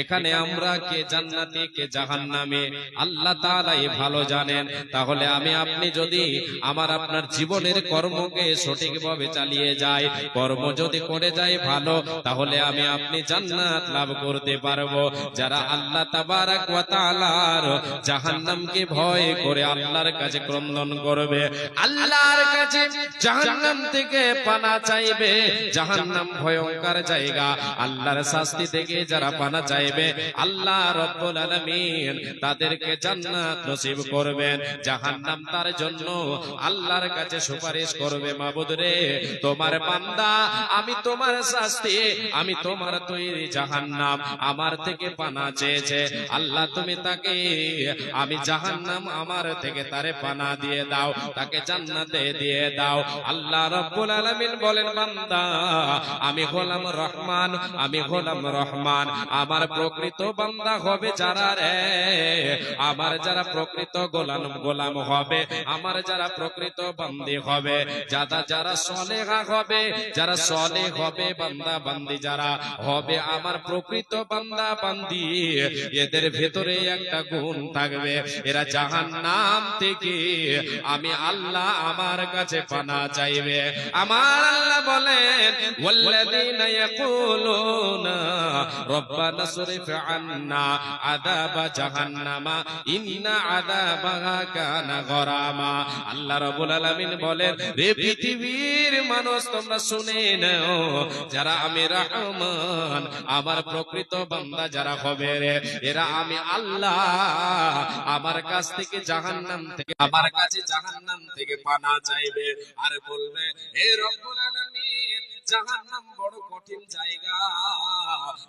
এখানে আমরা কে জান্নাতি কে জাহান্নামে? আল্লাহ তাআলাই ভালো জানেন। তাহলে আমি আপনি যদি আমার আপনার জীবনের কর্মকে সঠিকভাবে চালিয়ে যাই কর্ম যদি করে যাই ভালো তাহলে আমি আপনি জান্নাত লাভ করতে পারব। যারা আল্লাহ তাবারাক ওয়া তাআলার জাহান্নামকে ভয় করে আল্লাহর কাছে ক্রন্দন করবে। আল্লাহর কাছে জাহান্নাম থেকে পানা চাইবে। জাহান্নাম ভয়ঙ্কর জায়গা। আল্লাহর শাস্তি থেকে যারা পানা চাইবে। আল্লাহ রব্বুল আলামিন তাদেরকে জান্নাত নসিব করবেন, জাহান্নাম তার জন্য আল্লাহর কাছে সুপারিশ করবে, মাবুদ রে। তোমার বান্দা, আমি তোমার শাস্তি, আমি তোমার তৈরি জাহান্নাম আমার থেকে পানা চেয়েছে। আল্লাহ তুমি তাকে, আমি জাহান্নাম আমার থেকে তারে পানা দিয়ে দাও, তাকে জান্নাতে দিয়ে দাও। আল্লাহ রব্বুল আলামিন বলেন, বান্দা, আমি হলাম রহমান, আমি হলাম রহমান, আমার প্রকৃত বান্দা হবে যারা রে? আমার যারা প্রকৃত গোলাম গোলাম হবে, আমার যারা প্রকৃত বান্দি হবে যারা যারা সলেহা হবে, যারা সলে হবে বান্দা, বান্দি যারা হবে, আমার প্রকৃত বান্দা, বান্দি। এদের ভেতরে একটা গুণ থাকবে, এরা জাহান নাম থেকে আমি আল্লাহ আমার কাছে পানা চাইবে। আমার আল্লাহ বলেন, ওয়াল্লাযীনা ইয়াকুলুনা রব্বানা রে পৃথিবীর মানুষ, তোমরা শুনে নাও, যারা আমার প্রকৃত বান্দা যারা হবে রে, এরা আমি আল্লাহ, আমার কাছ থেকে জাহান্নাম থেকে, আমার কাছে জাহান্নাম থেকে পানা চাইবে। আর বলবে, হে রব্বুল আলামিন, জাহান্নাম বড় কঠিন জায়গা।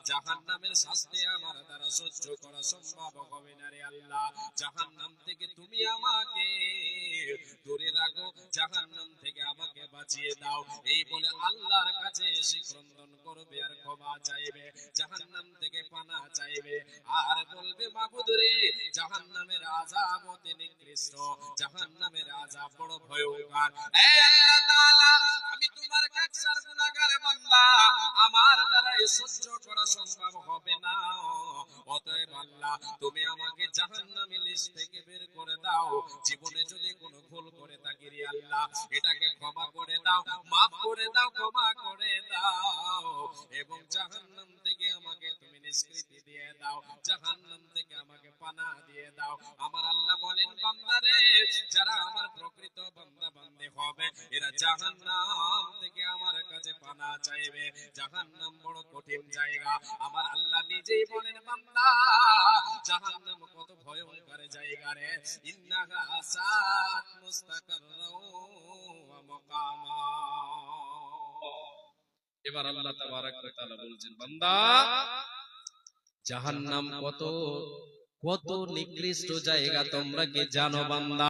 জাহান্নামের শাস্তি আমার দ্বারা সহ্য করা সম্ভব হবে না রে আল্লাহ। জাহান্নাম থেকে তুমি আমাকে দূরে রাখো, জাহান্নাম থেকে আমাকে বাঁচিয়ে দাও। এই বলে আল্লাহর কাছে এসে ক্রন্দন করবে আর ক্ষমা চাইবে, জাহান্নাম থেকে পানা চাইবে। আর বলবে মাবুদ রে, জাহান্নামের আযাব অতি নিকৃষ্ট, জাহান্নামের আযাব বড় ভয়ঙ্কর। এ আল্লাহ সহ্য করা সম্ভব হবে না। অতএব আল্লাহ, তুমি আমাকে জাহান্নামী লিস্ট থেকে বের করে দাও। জীবনে যদি কোনো ভুল করে থাকি রে আল্লাহ, এটাকে ক্ষমা করে দাও, মাফ করে দাও, ক্ষমা করে দাও। এবং জাহান্নাম থেকে আমাকে তুমি নিষ্কৃতি দিয়ে দাও, জাহান্নাম থেকে আমাকে পানা দিয়ে দাও। আমার আল্লাহ বলেন বান্দারে যারা আমার প্রকৃত বান্দা বান্দে হবে, এরা জাহান্নাম। চাইবে জাহান্নাম বড় কঠিন জায়গা। আমার আল্লাহ নিজেই বলেন, বান্দা, জাহান্নাম কত ভয়ঙ্কর জায়গা রে। ইন্নাহা সাত মুস্তাকাররাও মাকামা। এবার আল্লাহ ওয়া তাআলা বলছেন, বান্দা, জাহান্নাম কত কত নিকৃষ্ট জায়গা তোমরা কি জানো, বান্দা?